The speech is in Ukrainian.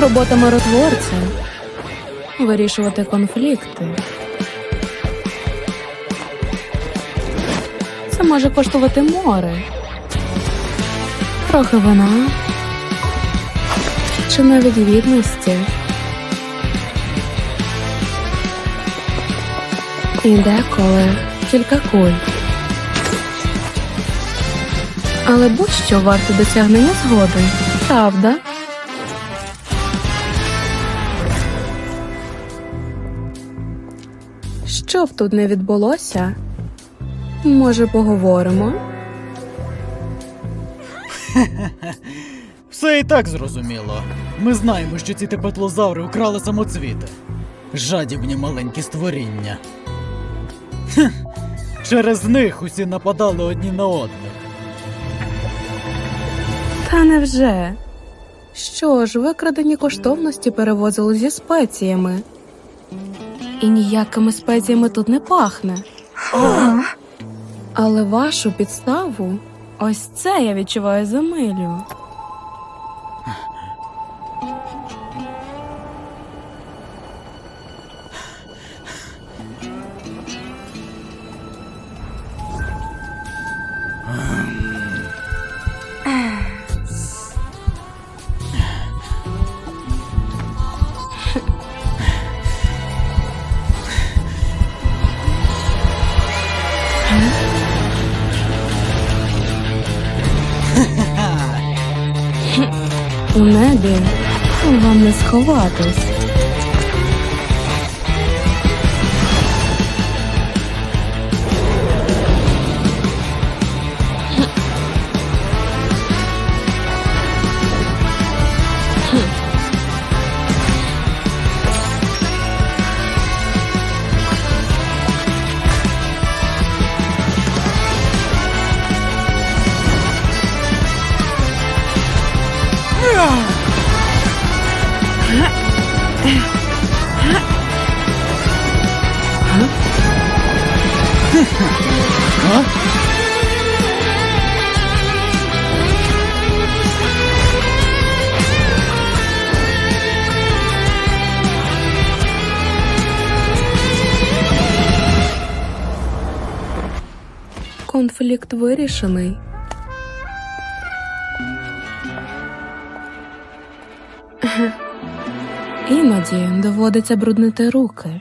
Робота миротворця вирішувати конфлікти. Це може коштувати море. Трохи вина. Чи навіть гідності. І деколи кілька куль. Але будь-що варто досягнення згоди, правда? Що б тут не відбулося? Може, поговоримо? Все і так зрозуміло. Ми знаємо, що ці тепетлозаври украли самоцвіти. Жадібні маленькі створіння. Через них усі нападали одні на одних. Та невже? Що ж, викрадені коштовності перевозили зі спеціями. І ніякими спеціями тут не пахне. Але вашу підставу ось це я відчуваю за милю. У небі вам не сховатись. Конфлікт вирішений. Іноді доводиться бруднити руки.